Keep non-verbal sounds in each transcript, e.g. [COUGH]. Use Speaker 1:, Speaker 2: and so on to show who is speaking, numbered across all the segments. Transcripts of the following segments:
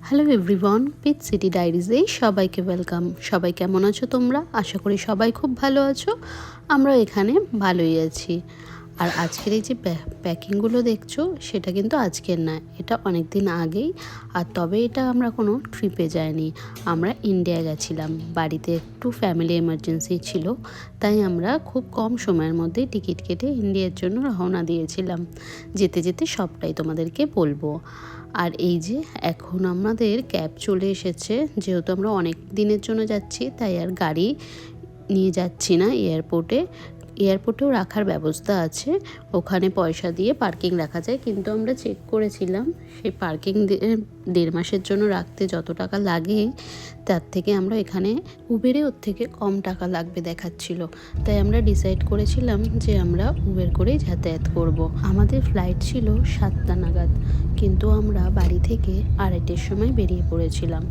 Speaker 1: Hello everyone Peach City ডায়েরিজে সবাইকে welcome সবাই কেমন আছো তোমরা? আশা করি সবাই খুব ভালো আছো। আমরা এখানে ভালোই আছি। আর আজকের এই যে প্যাকিংগুলো দেখছ, সেটা কিন্তু আজকের না, এটা অনেক দিন আগেই। আর তবে এটা আমরা কোনো ট্রিপে যাইনি। আমরা ইন্ডিয়া গেছিলাম। বাড়িতে একটু ফ্যামিলি এমার্জেন্সি ছিল, তাই আমরা খুব কম সময়ের মধ্যে টিকিট কেটে ইন্ডিয়ার জন্য রওনা দিয়েছিলাম। যেতে যেতে সবটাই তোমাদেরকে বলব। আর এই যে এখন আমাদের ক্যাব চলে এসেছে, যেহেতু আমরা অনেক দিনের জন্য যাচ্ছি, তাই আর গাড়ি নিয়ে যাচ্ছি না এয়ারপোর্টে এয়ারপোর্টেও রাখার ব্যবস্থা আছে। ওখানে পয়সা দিয়ে পার্কিং রাখা যায়। কিন্তু আমরা চেক করেছিলাম, সেই পার্কিং দেড় মাসের জন্য রাখতে যত টাকা লাগে, তার থেকে আমরা এখানে উবেরে ওর থেকে কম টাকা লাগবে দেখাচ্ছিল। তাই আমরা ডিসাইড করেছিলাম যে আমরা উবের করেই যাতায়াত করব। আমাদের ফ্লাইট ছিল সাতটা নাগাদ, কিন্তু আমরা বাড়ি থেকে আড়াইটের সময় বেরিয়ে পড়েছিলাম।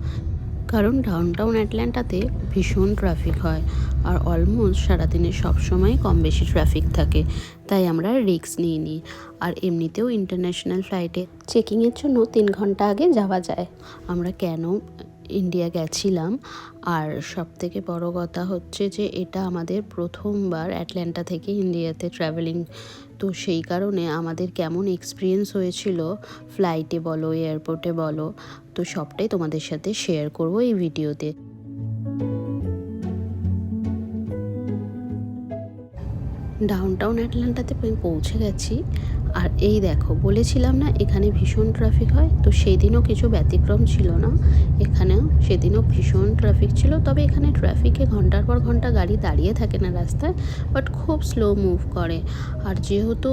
Speaker 1: কারণ ডাউনটাউন অ্যাটল্যান্টাতে ভীষণ ট্রাফিক হয় আর অলমোস্ট সারাদিনে সবসময় কম বেশি ট্রাফিক থাকে। তাই আমরা রিক্স নিয়ে নিই আর এমনিতেও ইন্টারন্যাশনাল ফ্লাইটে চেকিংয়ের জন্য তিন ঘণ্টা আগে যাওয়া যায়। আমরা কেন ইন্ডিয়া গেছিলাম? আর সব থেকে বড় কথা হচ্ছে যে এটা আমাদের প্রথমবার অ্যাটল্যান্টা থেকে ইন্ডিয়াতে ট্রাভেলিং তো সেই কারণে আমাদের কেমন এক্সপিরিয়েন্স হয়েছিল ফ্লাইটে বলো এয়ারপোর্টে বলো, তো সবটাই তোমাদের সাথে শেয়ার করব এই ভিডিওতে ডাউনটাউন অ্যাটলান্টাতে পৌঁছে গেছি। আর এই দেখো, বলেছিলাম না এখানে ভীষণ ট্রাফিক হয়? তো সেদিনও কিছু ব্যতিক্রম ছিল না। এখানেও সেদিনও ভীষণ ট্রাফিক ছিল। তবে এখানে ট্রাফিকে ঘণ্টার পর ঘণ্টা গাড়ি দাঁড়িয়ে থাকে না রাস্তায় বাট খুব স্লো মুভ করে। আর যেহেতু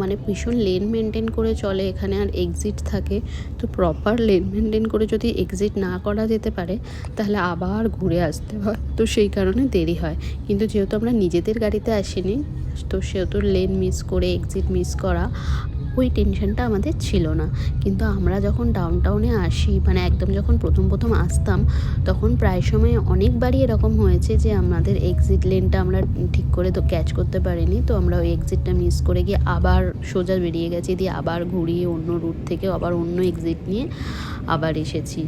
Speaker 1: মানে ভীষণ লেন মেনটেন করে চলে এখানে আর এক্সিট থাকে, তো প্রপার লেন মেনটেন করে যদি এক্সিট না করা যেতে পারে, তাহলে আবার ঘুরে আসতে হয়। তো সেই কারণে দেরি হয়। কিন্তু যেহেতু আমরা নিজেদের গাড়িতে আসিনি তো সেহেতু লেন মিস করে এক্সিট মিস করা, ওই টেনশনটা আমাদের ছিল না। কিন্তু আমরা যখন ডাউন টাউনে আসি মানে একদম যখন প্রথম প্রথম আসতাম, তখন প্রায় সময় অনেকবারই এরকম হয়েছে যে আমাদের এক্সিট লেনটা আমরা ঠিক করে তো ক্যাচ করতে পারিনি। তো আমরা ওই এক্সিটটা মিস করে গিয়ে আবার সোজা বেরিয়ে গেছি, দিয়ে আবার ঘুরিয়ে অন্য রুট থেকে আবার অন্য এক্সিট নিয়ে আবার এসেছি।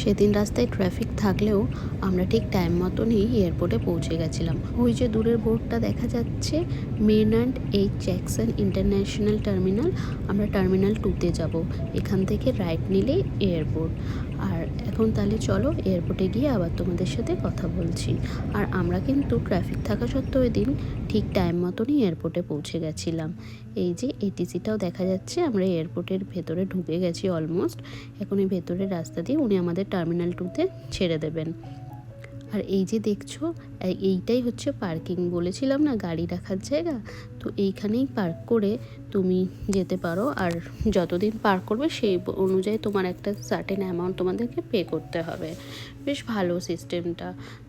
Speaker 1: সেদিন রাস্তায় ট্রাফিক থাকলেও আমরা ঠিক টাইম মতনই এয়ারপোর্টে পৌঁছে গেছিলাম। ওই যে দূরের বোর্ডটা দেখা যাচ্ছে Maynard H Jackson international terminal আমরা টার্মিনাল টুতে যাব। এখান থেকে রাইট নিলেই এয়ারপোর্ট আর এখন তাহলে চলো এয়ারপোর্টে গিয়ে আবার তোমাদের সাথে কথা বলছি। আর আমরা কিন্তু ট্রাফিক থাকা সত্ত্বেও ওই দিন ঠিক টাইম মতনই এয়ারপোর্টে পৌঁছে গেছিলাম। এই যে এটিসিটাও দেখা যাচ্ছে, আমরা এয়ারপোর্টের ভেতরে ঢুকে গেছি অলমোস্ট এখন এই ভেতরের রাস্তা দিয়ে উনি আমাদের টার্মিনাল টুতে ছেড়ে দেবেন। আর এই যে দেখছ এইটাই হচ্ছে পার্কিং বলেছিলাম না, গাড়ি রাখার জায়গা? তো এইখানেই পার্ক করে তুমি যেতে পারো আর যতদিন পার্ক করবে সেই অনুযায়ী তোমার একটা সার্টেন অ্যামাউন্ট তোমাদেরকে পে করতে হবে। বেশ ভালো সিস্টেমটা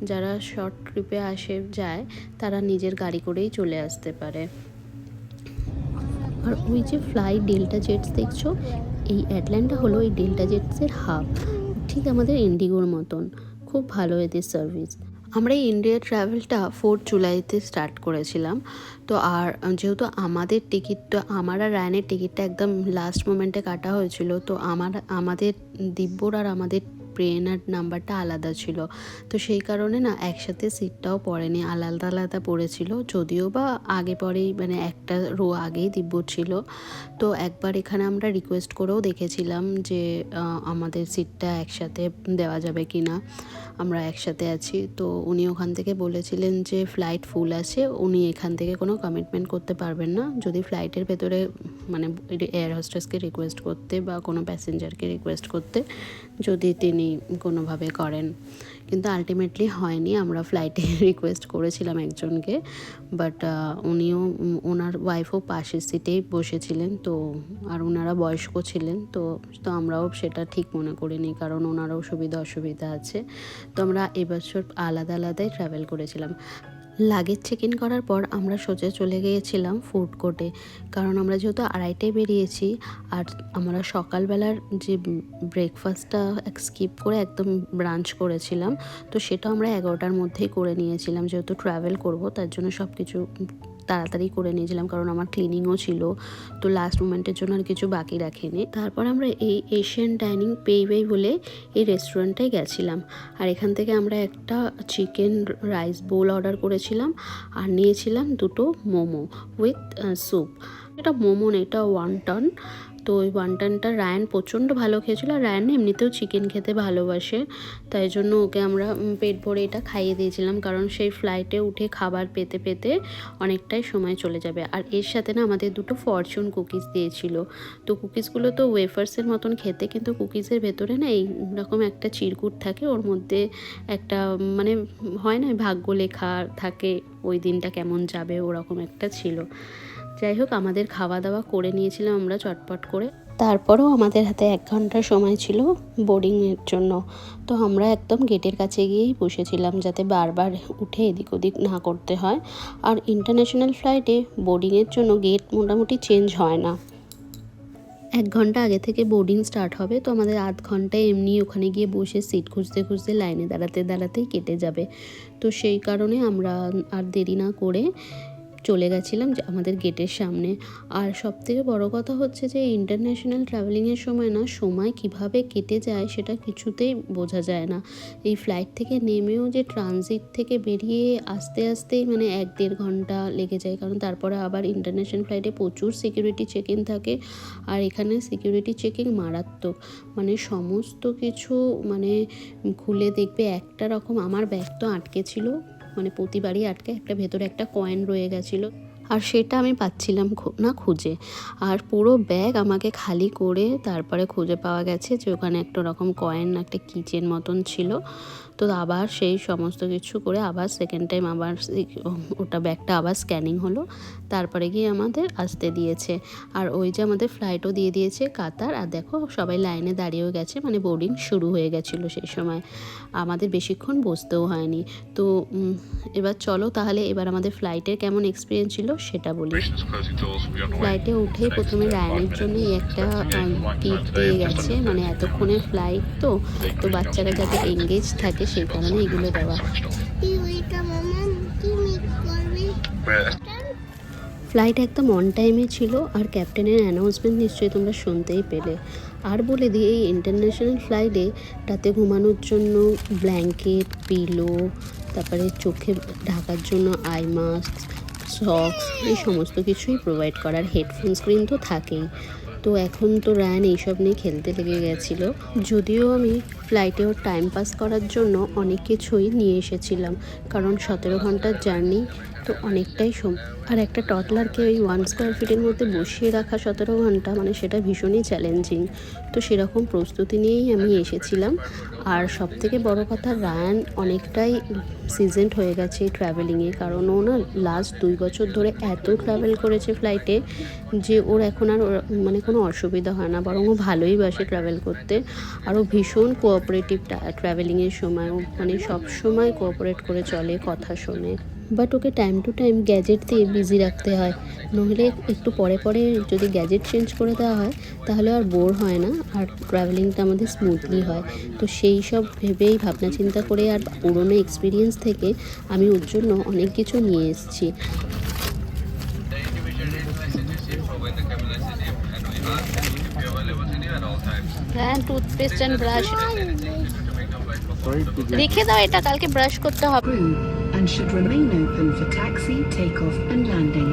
Speaker 1: যারা শর্ট ট্রিপে আসে, যায়, তারা নিজের গাড়ি করেই চলে আসতে পারে। আর ওই যে ফ্লাই ডেল্টা জেটস দেখছ, এই অ্যাটল্যান্টা হলো এই ডেল্টা জেটসের হাব ঠিক আমাদের ইন্ডিগোর মতন। খুব ভালো এদের সার্ভিস আমরা ইন্ডিয়া ট্রাভেলটা ফোর্থ জুলাইতে স্টার্ট করেছিলাম। তো আর যেহেতু আমাদের টিকিটটা আমার আর রায়নের টিকিটটা একদম লাস্ট মোমেন্টে কাটা হয়েছিল, তো আমার, আমাদের দিব্যর আর আমাদের ট্রেনার নাম্বারটা আলাদা ছিল। তো সেই কারণে না, একসাথে সিটটাও পড়েনি, আলাদা আলাদা পড়েছিল। যদিও বা আগে পরেই মানে একটা রো আগেই দিব্য ছিল। তো একবার এখানে আমরা রিকোয়েস্ট করেও দেখেছিলাম যে আমাদের সিটটা একসাথে দেওয়া যাবে কি না আমরা একসাথে আছি। তো উনি ওখান থেকে বলেছিলেন যে ফ্লাইট ফুল আছে। উনি এখান থেকে কোনো কমিটমেন্ট করতে পারবেন না। যদি ফ্লাইটের ভেতরে মানে এয়ার হোস্টেসকে রিকোয়েস্ট করতে বা কোনো প্যাসেঞ্জারকে রিকোয়েস্ট করতে, যদি তিনি কোনোভাবে করেন। কিন্তু আলটিমেটলি হয়নি, আমরা ফ্লাইটে রিকোয়েস্ট [LAUGHS] করেছিলাম একজনকে বাট উনিও ওনার ওয়াইফও পাশের সিটেই বসেছিলেন, তো আর ওনারা বয়স্ক ছিলেন, তো তো আমরাও সেটা ঠিক মনে করিনি, কারণ ওনারও সুবিধা অসুবিধা আছে। তো আমরা এবছর আলাদা আলাদাই ট্রাভেল করেছিলাম। লাগেজ চেক ইন করার পর আমরা সোজা চলে গিয়েছিলাম ফুড কোর্টে কারণ আমরা যেহেতু আড়াইটায় বেরিয়েছি, আর আমরা সকালবেলার যে ব্রেকফাস্টটা স্কিপ করে একদম ব্রাঞ্চ করেছিলাম, তো সেটা আমরা এগারোটার মধ্যেই করে নিয়েছিলাম। যেহেতু ট্রাভেল করব, তার জন্য সব কিছু তাড়াতাড়ি করে নিয়েছিলাম, কারণ আমার ক্লিনিংও ছিল। তো লাস্ট মোমেন্টের জন্য আর কিছু বাকি রাখিনি। তারপর আমরা এই এশিয়ান ডাইনিং পেইবে বলে এই রেস্টুরেন্টটায় গেছিলাম। আর এখান থেকে আমরা একটা চিকেন রাইস বোল অর্ডার করেছিলাম আর নিয়েছিলাম দুটো মোমো উইথ স্যুপ এটা মোমো এটা ওয়ানটন তো ওই ওয়ানটনটা রায়ান প্রচণ্ড ভালো খেয়েছিল। আর রায়ান এমনিতেও চিকেন খেতে ভালোবাসে। তাই জন্য ওকে আমরা পেট ভরে এটা খাইয়ে দিয়েছিলাম। কারণ সেই ফ্লাইটে উঠে খাবার পেতে পেতে অনেকটাই সময় চলে যাবে। আর এর সাথে না আমাদের দুটো ফরচুন কুকিজ দিয়েছিল। তো কুকিজগুলো তো ওয়েফার্সের মতন খেতে, কিন্তু কুকিজের ভেতরে না এইরকম একটা চিরকুট থাকে। ওর মধ্যে একটা মানে হয় না, ভাগ্য লেখা থাকে। ওই দিনটা কেমন যাবে, ওরকম একটা ছিল। যাই হোক, আমাদের খাওয়া দাওয়া করে নিয়েছিলাম আমরা চটপট করে। তারপরেও আমাদের হাতে এক ঘণ্টা সময় ছিল বোর্ডিংয়ের জন্য। তো আমরা একদম গেটের কাছে গিয়েই বসেছিলাম যাতে বারবার উঠে এদিক ওদিক না করতে হয়। আর ইন্টারন্যাশনাল ফ্লাইটে বোর্ডিংয়ের জন্য গেট মোটামুটি চেঞ্জ হয় না। এক ঘণ্টা আগে থেকে বোর্ডিং স্টার্ট হবে, তো আমাদের আধ ঘন্টায় এমনি ওখানে গিয়ে বসে সিট খুঁজতে খুঁজতে লাইনে দাঁড়াতে দাঁড়াতেই কেটে যাবে। তো সেই কারণে আমরা আর দেরি না করে চলে গেছিলাম আমাদের গেটের সামনে। আর সব থেকে বড়ো কথা হচ্ছে যে ইন্টারন্যাশনাল ট্রাভেলিংয়ের সময় না, সময় কীভাবে কেটে যায় সেটা কিছুতেই বোঝা যায় না। এই ফ্লাইট থেকে নেমেও যে ট্রানজিট থেকে বেরিয়ে আস্তে আস্তেই মানে এক দেড় ঘণ্টা লেগে যায়। কারণ তারপরে আবার ইন্টারন্যাশনাল ফ্লাইটে প্রচুর সিকিউরিটি চেকিং থাকে। আর এখানে সিকিউরিটি চেকিং মারাত্মক। মানে সমস্ত কিছু মানে খুলে দেখবে একটা রকম। আমার ব্যাগ তো আটকে ছিল। মানে প্রতিবারই আটকে একটা ভেতরে একটা কয়েন রয়ে গেছিল। আর সেটা আমি পাচ্ছিলাম না খুঁজে। আর পুরো ব্যাগ আমাকে খালি করে তারপরে খুঁজে পাওয়া গেছে যে ওখানে একটা রকম কয়েন একটা কিচেন মতন ছিল। তো আবার সেই সমস্ত কিছু করে আবার সেকেন্ড টাইম আবার ওটা ব্যাগটা আবার স্ক্যানিং হলো। তারপরে গিয়ে আমাদের আসতে দিয়েছে। আর ওই যে আমাদের ফ্লাইটও দিয়ে দিয়েছে কাতার। আর দেখো সবাই লাইনে দাঁড়িয়েও গেছে মানে বোর্ডিং শুরু হয়ে গেছিল সেই সময়। আমাদের বেশিক্ষণ বসতেও হয়নি। তো এবার চলো তাহলে এবার আমাদের ফ্লাইটের কেমন এক্সপিরিয়েন্স ছিল সেটা বলি। ফ্লাইটে উঠে প্রথমে রায়ানের জন্য একটা গিফট দিয়ে গেছে মানে এতক্ষণের ফ্লাইট তো তো বাচ্চারা যাতে এঙ্গেজ থাকে সেই কারণে এগুলো দেওয়া। ফ্লাইট একদম অন টাইমে ছিল আর ক্যাপ্টেনের অ্যানাউন্সমেন্ট নিশ্চয়ই তোমরা শুনতেই পেলে। আর বলে দিই এই ইন্টারন্যাশনাল ফ্লাইটে তাতে ঘুমানোর জন্য ব্ল্যাঙ্কেট পিলো তারপরে চোখে ঢাকার জন্য আই মাস্ক সক্স এই সমস্ত কিছুই প্রোভাইড করার হেডফোন স্ক্রিন তো থাকেই। তো এখন তো রায়ান এইসব নিয়ে খেলতে লেগে গেছিল। যদিও আমি ফ্লাইটে ওর টাইম পাস করার জন্য অনেক কিছুই নিয়ে এসেছিলাম। কারণ সতেরো ঘণ্টার জার্নি তো অনেকটাই সম, আর একটা টটলারকে ওই ওয়ান স্কোয়ার ফিটের মধ্যে বসিয়ে রাখা সতেরো ঘণ্টা মানে সেটা ভীষণই চ্যালেঞ্জিং তো সেরকম প্রস্তুতি নিয়েই আমি এসেছিলাম। আর সব থেকে বড় কথা রায়ান অনেকটাই সিজেন্ট হয়ে গেছে ট্রাভেলিংয়ে কারণ ও না লাস্ট দুই বছর ধরে এত ট্রাভেল করেছে ফ্লাইটে যে ওর এখন আর মানে কোনো অসুবিধা হয় না, বরং ও ভালোই বাসে ট্রাভেল করতে। আর ও ভীষণ কোঅপারেটিভ ট্রাভেলিংয়ের সময় ও মানে সব সময় কোঅপারেট করে চলে কথা শোনে। But okay time to time gadget দিয়ে বিজি রাখতে হয়। নইলে একটু পরে পরে যদি গ্যাজেট চেঞ্জ করে দেওয়া হয় তাহলে আর বোর হয় না আর ট্রাভেলিংটা আমাদের স্মুথলি হয়। তো সেই সব ভেবেই ভাবনা চিন্তা করে আর পুরোনো এক্সপিরিয়েন্স থেকে আমি ওর জন্য অনেক কিছু নিয়ে এসেছি। হ্যাঁ টুথপেস্ট অ্যান্ড ব্রাশ রেখে দাও এটা কালকে ব্রাশ করতে হবে।
Speaker 2: Crew and should remain open for taxi, takeoff and landing.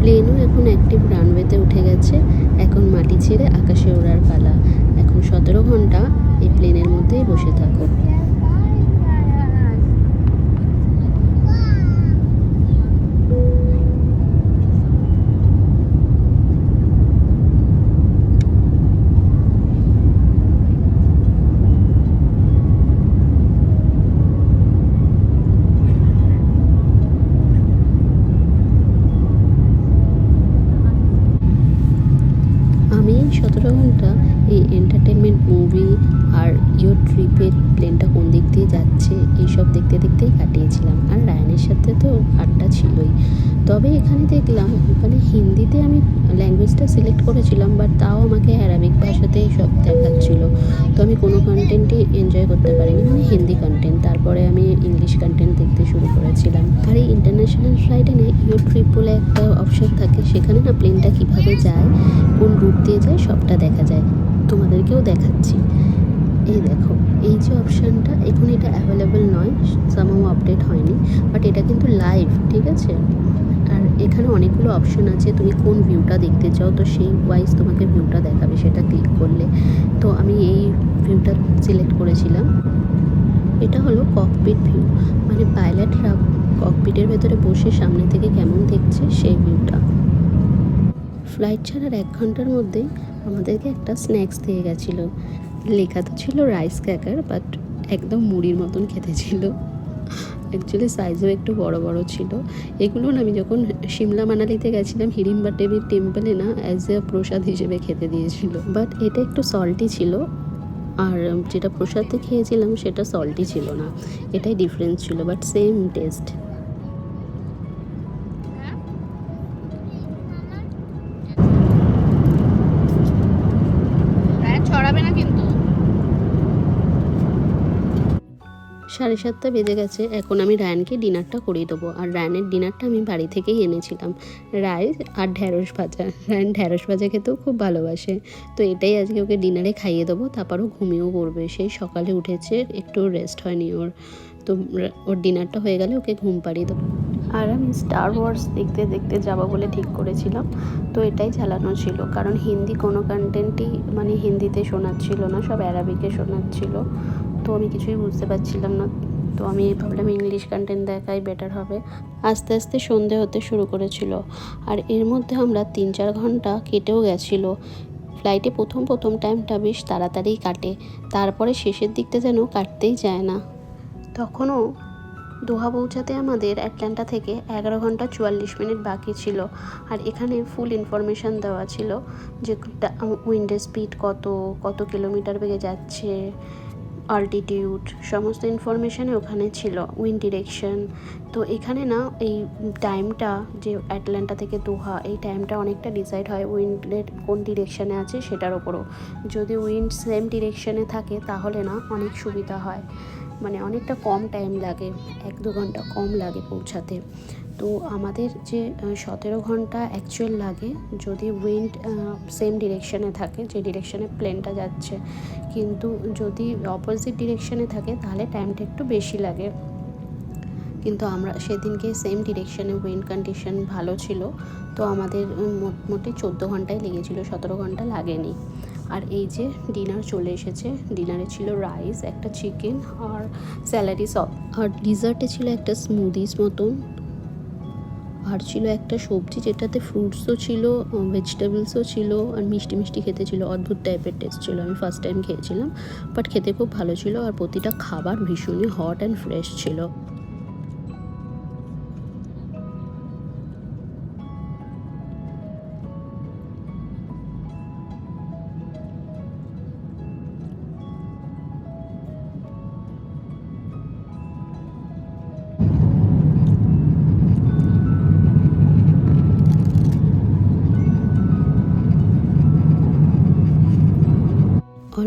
Speaker 1: প্লেনও এখন অ্যাক্টিভ রানওয়েতে উঠে গেছে। এখন মাটি ছেড়ে আকাশে ওড়ার পালা। এখন সতেরো ঘণ্টা এই প্লেনের মধ্যেই বসে থাকো আমি সতেরো ঘণ্টা এই এন্টারটেনমেন্ট মুভি আর ইয়োর ট্রিপের প্লেনটা কোন দিক দিয়ে যাচ্ছে, এইসব দেখতে দেখতেই কাটিয়েছিলাম। আর রায়নের সাথে তো আড্ডা ছিলই। তবে এখানে দেখলাম মানে হিন্দিতে আমি ল্যাঙ্গুয়েজটা সিলেক্ট করেছিলাম বাট তাও আমাকে অ্যারাবিক ভাষাতেই সব দেখাচ্ছিল। তো আমি কোনো কন্টেন্টই এনজয় করতে পারিনি মানে হিন্দি কন্টেন্ট তারপরে আমি ইংলিশ কন্টেন্ট দেখতে শুরু করেছিলাম। আর এই ইন্টারন্যাশনাল ফ্লাইটে না ইউ ট্রিপ বলে একটা অপশন থাকে, সেখানে না প্লেনটা কীভাবে যায়, কোন রুট দিয়ে যায় সবটা দেখা যায়। তোমাদেরকেও দেখাচ্ছি। এই দেখো, এই যে অপশানটা, এখন এটা অ্যাভেলেবেল নয় সামাও আপডেট হয়নি বাট এটা কিন্তু লাইভ ঠিক আছে? আর এখানে অনেকগুলো অপশন আছে, তুমি কোন ভিউটা দেখতে চাও, তো সেই ওয়াইজ তোমাকে ভিউটা দেখাবে, সেটা ক্লিক করলে। তো আমি এই ভিউটা সিলেক্ট করেছিলাম। এটা হলো ককপিট ভিউ মানে পাইলটরা ককপিটের ভেতরে বসে সামনে থেকে কেমন দেখছে, সেই ভিউটা ফ্লাইট ছাড়ার এক ঘণ্টার মধ্যে আমাদেরকে একটা স্ন্যাক্স দিয়ে গেছিল। লেখা তো ছিল রাইস ক্র্যাকার বাট একদম মুড়ির মতন খেতে ছিল। অ্যাকচুয়ালি সাইজও একটু বড় বড় ছিল। এগুলো আমি যখন সিমলা মানালিতে গেছিলাম হিড়িম্বা দেবীর টেম্পলে না অ্যাজ এ প্রসাদ হিসেবে খেতে দিয়েছিল। বাট এটা একটু সল্টি ছিল। আর যেটা প্রসাদে খেয়েছিলাম সেটা সল্টি ছিল না। এটাই ডিফারেন্স ছিল বাট সেম টেস্ট সাড়ে সাতটা বেজে গেছে, এখন আমি রায়ানকে ডিনারটা করিয়ে দেবো। আর রায়ানের ডিনারটা আমি বাড়ি থেকেই এনেছিলাম। রাইস আর ঢ্যাঁড়স ভাজা। রায়ান ঢ্যাঁড়স ভাজা খেতেও খুব ভালোবাসে। তো এটাই আজকে ওকে ডিনারে খাইয়ে দেবো তারপরও ঘুমিয়েও পড়বে। সেই সকালে উঠেছে, একটু রেস্ট হয়নি ওর। তো ওর ডিনারটা হয়ে গেলে ওকে ঘুম পাড়িয়ে দেবো। আর আমি স্টার ওয়ার্স দেখতে দেখতে যাব বলে ঠিক করেছিলাম। তো এটাই চালানো ছিল। কারণ হিন্দি কোনো কন্টেন্টই মানে হিন্দিতে শোনাচ্ছিল না, সব অ্যারাবিকে শোনাচ্ছিল। তো আমি কিছুই বুঝতে পারছিলাম না। তো আমি ভাবলাম ইংলিশ কন্টেন্ট দেখাই বেটার হবে। আস্তে আস্তে সন্ধে হতে শুরু করেছিল। আর এর মধ্যে আমরা তিন চার ঘণ্টা কেটেও গেছিল। ফ্লাইটে প্রথম প্রথম টাইমটা বেশ তাড়াতাড়ি কাটে। তারপরে শেষের দিকটা যেন কাটতেই যায় না। তখনও দোহা পৌঁছাতে আমাদের অ্যাটলান্টা থেকে এগারো ঘণ্টা চুয়াল্লিশ মিনিট বাকি ছিল। আর এখানে ফুল ইনফরমেশান দেওয়া ছিল যে উইন্ডের স্পিড কত কত কিলোমিটার বেগে যাচ্ছে। অল্টিটিউড সমস্ত ইনফরমেশানে ওখানে ছিল উইন্ড ডিরেকশন তো এখানে না, এই টাইমটা যে অ্যাটলান্টা থেকে দোহা, এই টাইমটা অনেকটা ডিসাইড হয় উইন্ডের কোন ডিরেকশানে আছে সেটার ওপরও। যদি উইন্ড সেম ডিরেকশানে থাকে, তাহলে না অনেক সুবিধা হয়। মানে অনেকটা কম টাইম লাগে, এক দু ঘণ্টা কম লাগে পৌঁছাতে। তো আমাদের যে সতেরো ঘণ্টা অ্যাকচুয়াল লাগে, যদি উইন্ড সেম ডিরেকশানে থাকে, যে ডিরেকশানে প্লেনটা যাচ্ছে। কিন্তু যদি অপোজিট ডিরেকশানে থাকে, তাহলে টাইমটা একটু বেশি লাগে। কিন্তু আমরা সেদিনকে সেম ডিরেকশানে উইন্ড কন্ডিশন ভালো ছিল, তো আমাদের মোটামুটি চোদ্দ ঘন্টায় লেগেছিলো, সতেরো ঘণ্টা লাগেনি। আর এই যে ডিনার চলে এসেছে ডিনারে ছিল রাইস একটা চিকেন আর স্যালারি সব, আর ডিজার্টে ছিল একটা স্মুদিস মতন। আর ছিল একটা সবজি যেটাতে ফ্রুটসও ছিল ভেজিটেবলসও ছিল আর মিষ্টি মিষ্টি খেতে ছিল, অদ্ভুত টাইপের টেস্ট ছিল। আমি ফার্স্ট টাইম খেয়েছিলাম বাট খেতে খুব ভালো ছিল আর প্রতিটা খাবার ভীষণই হট অ্যান্ড ফ্রেশ ছিল।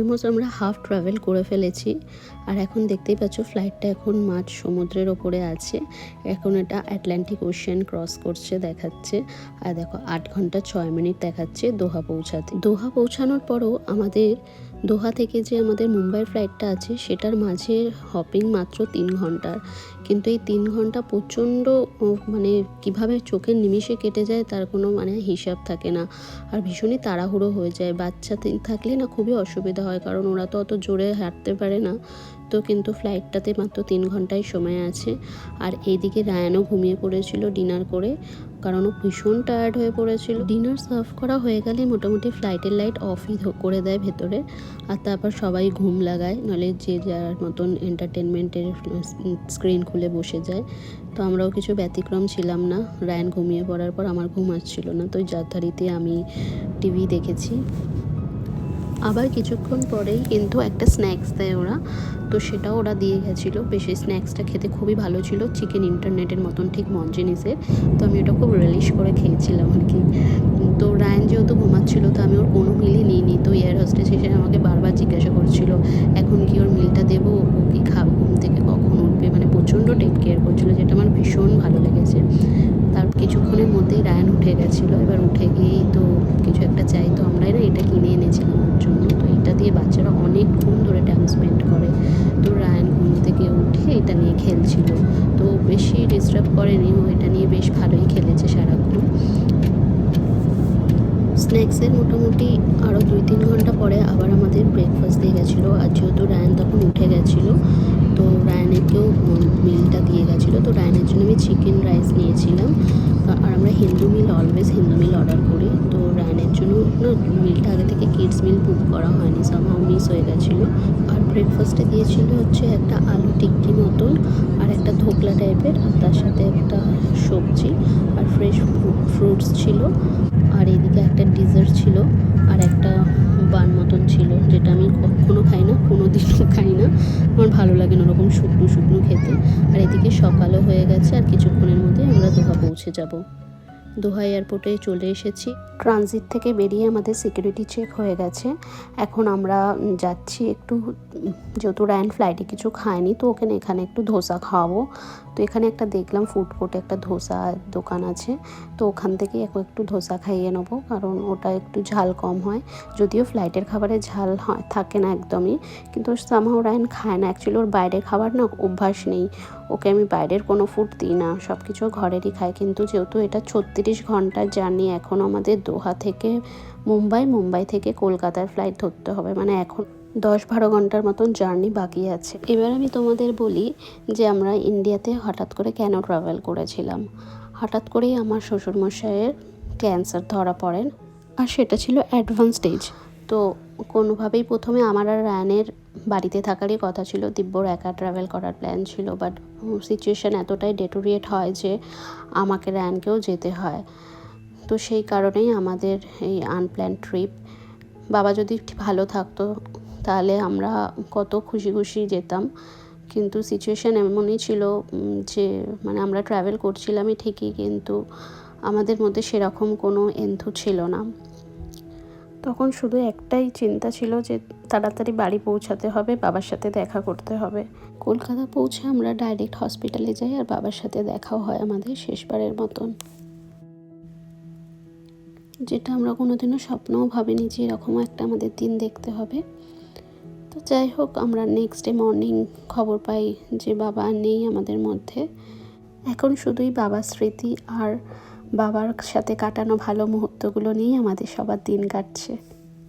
Speaker 1: অলমোস্ট আমরা হাফ ট্রাভেল করে ফেলেছি। আর এখন দেখতেই পাচ্ছ ফ্লাইটটা এখন মাঝ সমুদ্রের ওপরে আছে। এখন এটা অ্যাটলান্টিক ওশিয়ান ক্রস করছে, দেখাচ্ছে। আর দেখো, আট ঘণ্টা ছয় মিনিট দেখাচ্ছে দোহা পৌঁছাতে। দোহা পৌঁছানোর পরও আমাদের দোহা থেকে যে আমাদের মুম্বাইয়ের ফ্লাইটটা আছে, সেটার মাঝে হপিং মাত্র তিন ঘণ্টার। কিন্তু এই তিন ঘণ্টা প্রচণ্ড মানে কীভাবে চোখের নিমিষে কেটে যায় তার কোনো মানে হিসাব থাকে না। আর ভীষণই তাড়াহুড়ো হয়ে যায়। বাচ্চা থাকলে না খুবই অসুবিধা হয়, কারণ ওরা তো অত জোরে হাঁটতে পারে না। তো কিন্তু ফ্লাইটটাতে মাত্র তিন ঘন্টায় সময় আছে। আর এইদিকে রায়ানও ঘুমিয়ে পড়েছিল ডিনার করে, কারণ ও ভীষণ টায়ার্ড হয়ে পড়েছিল। ডিনার সার্ভ করা হয়ে গেলে মোটামুটি ফ্লাইটের লাইট অফই করে দেয় ভেতরে, আর তারপর সবাই ঘুম লাগায়, নাহলে যে যার মতন এন্টারটেনমেন্টের স্ক্রিন খুলে বসে যায়। তো আমরাও কিছু ব্যতিক্রম ছিলাম না। রায়ান ঘুমিয়ে পড়ার পর আমার ঘুম আসছিল না, তো যথারীতি আমি টিভি দেখেছি। আবার কিছুক্ষণ পরেই কিন্তু একটা স্ন্যাক্স দেয় ওরা। তো সেটাও ওরা দিয়ে গেছিল। বেশি স্ন্যাক্সটা খেতে খুবই ভালো ছিল। চিকেন ইন্টারনেটের মতন, ঠিক মঞ্জিনিসের। তো আমি ওটা খুব রিলিশ করে খেয়েছিলাম আর কি। তো রায়ান যেহেতু ঘুমাচ্ছিল, তো আমি ওর কোনো মিলই নিইনি। তো এয়ার হোস্টেস এসে আমাকে বারবার জিজ্ঞাসা করছিল, এখন কি ওর মিলটা দেবো? ও কি খাবে? ঘুম থেকে কখন উঠবে? মানে প্রচণ্ড টেক কেয়ার করছিল, যেটা আমার ভীষণ ভালো লেগেছে। তার কিছুক্ষণের মধ্যেই রায়ান উঠে গেছিল। এবার উঠে গিয়েই তো কিছু একটা চাই। তো আমরাই না এটা কিনে এনেছিলাম ওর জন্য। তো এটা দিয়ে বাচ্চারা অনেকক্ষণ ধরে টাইম স্পেন্ড করে। তো রায়ান ঘুম থেকে উঠে এটা নিয়ে খেলছিল। তো বেশি ডিস্টার্ব করেনি ও, এটা নিয়ে বেশ ভালোই খেলেছে সারাক্ষণ। স্ন্যাক্সের মোটামুটি আরও দুই তিন ঘণ্টা পরে আবার আমাদের ব্রেকফাস্ট দিয়ে গেছিল। আর যেহেতু রায়ান তখন উঠে গেছিল রায়ানেকেও মিলটা দিয়ে গেছিল। তো রায়ানের জন্য আমি চিকেন রাইস নিয়েছিলাম। আর আমরা Hindu meal always Hindu meal order করি। তো রায়ানের জন্য, না মিলটা আগে থেকে কিডস মিল বুক করা হয়নি। সামহাও মিস হয়ে গেছিল। আর ব্রেকফাস্টে দিয়েছিল হচ্ছে একটা আলু টিক্কি মতন আর একটা ধোকলা টাইপের আর তার সাথে একটা সবজি আর ফ্রেশ ফ্রুটস ছিল। আর এদিকে একটা ডিজার্ট ছিল আর একটা বান মতন ছিল যেটা আমি কখনো খাই না কোনো দিনও খাই না আমার ভালো লাগে না ওরকম শুকনো শুকনো খেতে। আর এদিকে সকালও হয়ে গেছে, আর কিছুক্ষণের মধ্যে আমরা দোহা পৌঁছে যাব। দোহা এয়ারপোর্টে চলে এসেছি। ট্রানজিট থেকে বেরিয়ে আমাদের সিকিউরিটি চেক হয়ে গেছে। এখন আমরা যাচ্ছি একটু, যেহেতু রায়ন ফ্লাইটে কিছু খায়নি, তো ওখানে এখানে একটু ধোসা খাওয়াবো। তো এখানে একটা দেখলাম ফুড কোর্টে একটা ধোসা দোকান আছে। তো ওখান থেকে একটু ধোসা খাইয়ে নেব, কারণ ওটা একটু ঝাল কম হয়। যদিও ফ্লাইটের খাবারে ঝাল হয়, থাকে না একদমই। কিন্তু সামহাও রায়ন খায় না অ্যাকচুয়ালি ওর বাইরের খাবার না অভ্যাস নেই। ওকে আমি বাইরের কোনো ফুড দিই না সব কিছু ঘরেরই খাই কিন্তু যেহেতু এটা ছত্রিশ ঘণ্টার জার্নি, এখন আমাদের দোহা থেকে মুম্বাই মুম্বাই থেকে কলকাতার ফ্লাইট ধরতে হবে। মানে এখন দশ বারো ঘণ্টার মতন জার্নি বাকি আছে। এবার আমি তোমাদের বলি যে আমরা ইন্ডিয়াতে হঠাৎ করে কেন ট্রাভেল করেছিলাম। হঠাৎ করেই আমার শ্বশুরমশাইয়ের ক্যান্সার ধরা পড়েন আর সেটা ছিল অ্যাডভান্স স্টেজ তো কোনোভাবেই প্রথমে আমার আর রায়ানের বাড়িতে থাকারই কথা ছিল দিব্যর একা ট্রাভেল করার প্ল্যান ছিল বাট সিচুয়েশান এতটাই ডেটোরিয়েট হয় যে আমাকে রায়ানকেও যেতে হয়। তো সেই কারণেই আমাদের এই আনপ্ল্যান ট্রিপ বাবা যদি ভালো থাকতো তাহলে আমরা কত খুশি খুশি যেতাম। কিন্তু সিচুয়েশান এমনই ছিল যে মানে আমরা ট্রাভেল করছিলামই ঠিকই, কিন্তু আমাদের মধ্যে সেরকম কোনো এন্থু ছিল না। তখন শুধু একটাই চিন্তা ছিল যে, তাড়াতাড়ি বাড়ি পৌঁছাতে হবে, বাবার সাথে দেখা করতে হবে। কলকাতা পৌঁছে আমরা ডাইরেক্ট হসপিটালে যাই, আর বাবার সাথে দেখাও হয় আমাদের শেষবারের মতন। যেটা আমরা কোনোদিনও স্বপ্নও ভাবিনি যে, এরকম একটা আমাদের দিন দেখতে হবে। তো যাই হোক, আমরা নেক্সট ডে মর্নিং খবর পাই যে বাবা নেই আমাদের মধ্যে। এখন শুধুই বাবার স্মৃতি আর বাবার সাথে কাটানো ভালো মুহূর্তগুলো নিয়েই আমাদের সবার দিন কাটছে।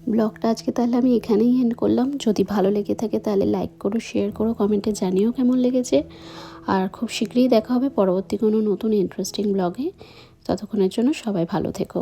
Speaker 1: ব্লগটা আজকে তাহলে আমি এখানেই এন্ড করলাম। যদি ভালো লেগে থাকে তাহলে লাইক করো শেয়ার করো কমেন্টে জানিও কেমন লেগেছে। আর খুব শীঘ্রই দেখা হবে পরবর্তী কোনো নতুন ইন্টারেস্টিং ব্লগে ততক্ষণের জন্য সবাই ভালো থেকো।